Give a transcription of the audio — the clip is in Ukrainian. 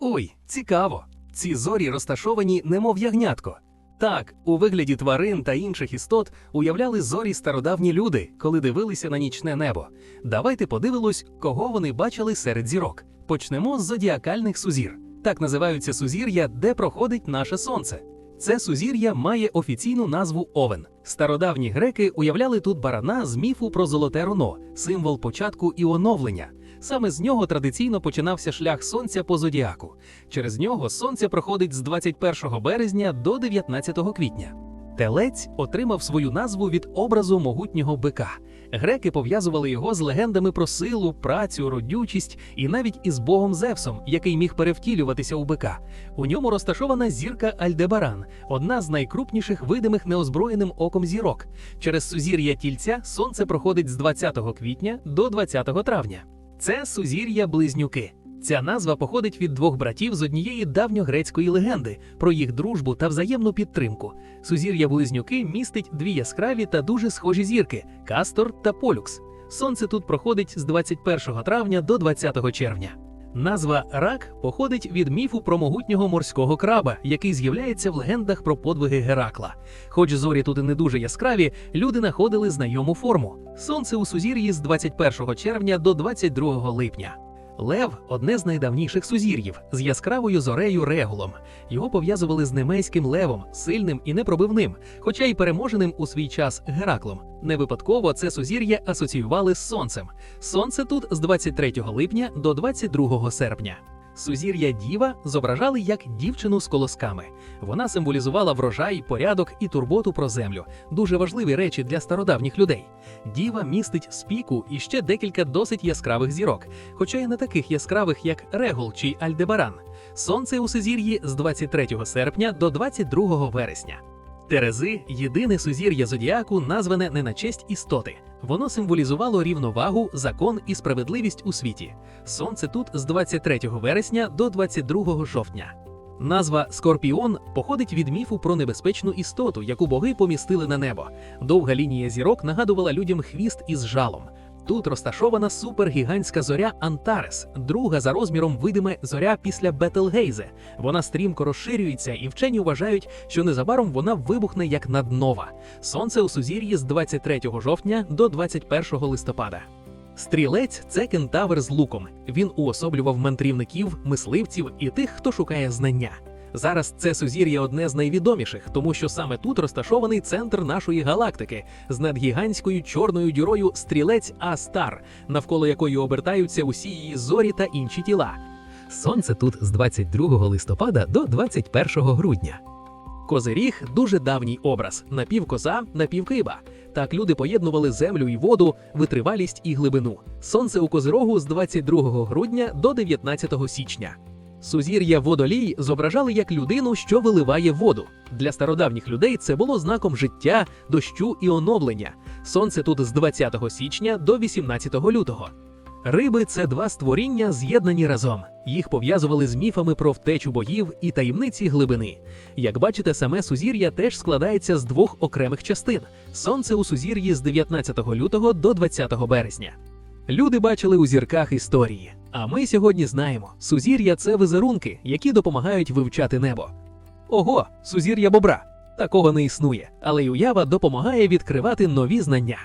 Ой, цікаво. Ці зорі розташовані немов ягнятко. Так, у вигляді тварин та інших істот уявляли зорі стародавні люди, коли дивилися на нічне небо. Давайте подивимось, кого вони бачили серед зірок. Почнемо з зодіакальних сузір. Так називаються сузір'я, де проходить наше сонце. Це сузір'я має офіційну назву Овен. Стародавні греки уявляли тут барана з міфу про золоте руно, символ початку і оновлення. Саме з нього традиційно починався шлях сонця по зодіаку. Через нього сонце проходить з 21 березня до 19 квітня. Телець отримав свою назву від образу могутнього бика. Греки пов'язували його з легендами про силу, працю, родючість і навіть із богом Зевсом, який міг перевтілюватися у бика. У ньому розташована зірка Альдебаран, одна з найкрупніших видимих неозброєним оком зірок. Через сузір'я тільця сонце проходить з 20 квітня до 20 травня. Це сузір'я близнюки. Ця назва походить від двох братів з однієї давньогрецької легенди про їх дружбу та взаємну підтримку. Сузір'я близнюки містить дві яскраві та дуже схожі зірки Кастор та Полюкс. Сонце тут проходить з 21 травня до 20 червня. Назва рак походить від міфу про могутнього морського краба, який з'являється в легендах про подвиги Геракла. Хоч зорі тут і не дуже яскраві, люди знаходили знайому форму. Сонце у сузір'ї з 21 червня до 22 липня. Лев одне з найдавніших сузір'їв з яскравою зорею регулом. Його пов'язували з немейським левом, сильним і непробивним, хоча й переможеним у свій час Гераклом. Не випадково це сузір'я асоціювали з сонцем. Сонце тут з 23 липня до 22 серпня. Сузір'я діва зображали як дівчину з колосками. Вона символізувала врожай, порядок і турботу про землю дуже важливі речі для стародавніх людей. Діва містить спіку і ще декілька досить яскравих зірок, хоча й не таких яскравих, як Регул чи Альдебаран. Сонце у сузір'ї з 23 серпня до 22 вересня. Терези єдине сузір'я зодіаку, назване не на честь істоти. Воно символізувало рівновагу, закон і справедливість у світі. Сонце тут з 23 вересня до 22 жовтня. Назва Скорпіон походить від міфу про небезпечну істоту, яку боги помістили на небо. Довга лінія зірок нагадувала людям хвіст із жалом. Тут розташована супергігантська зоря Антарес, друга за розміром видиме зоря після Бетелгейзе. Вона стрімко розширюється, і вчені вважають, що незабаром вона вибухне як наднова. Сонце у сузір'ї з 23 жовтня до 21 листопада. Стрілець це кентавр з луком. Він уособлював мандрівників, мисливців і тих, хто шукає знання. Зараз це сузір'я одне з найвідоміших, тому що саме тут розташований центр нашої галактики з надгігантською чорною дірою стрілець Астар, навколо якої обертаються усі її зорі та інші тіла. Сонце тут з 22 листопада до 21 грудня. Козиріг дуже давній образ: напівкоза, напівкиба. Так люди поєднували землю і воду, витривалість і глибину. Сонце у козирогу з 22 грудня до 19 січня. Сузір'я водолій зображали як людину, що виливає воду. Для стародавніх людей це було знаком життя, дощу і оновлення. Сонце тут з 20 січня до 18 лютого. Риби це два створіння, з'єднані разом. Їх пов'язували з міфами про втечу богів і таємниці глибини. Як бачите, саме сузір'я теж складається з двох окремих частин: сонце у сузір'ї з 19 лютого до 20 березня. Люди бачили у зірках історії. А ми сьогодні знаємо, сузір'я це визерунки, які допомагають вивчати небо. Ого, сузір'я бобра. Такого не існує, але й уява допомагає відкривати нові знання.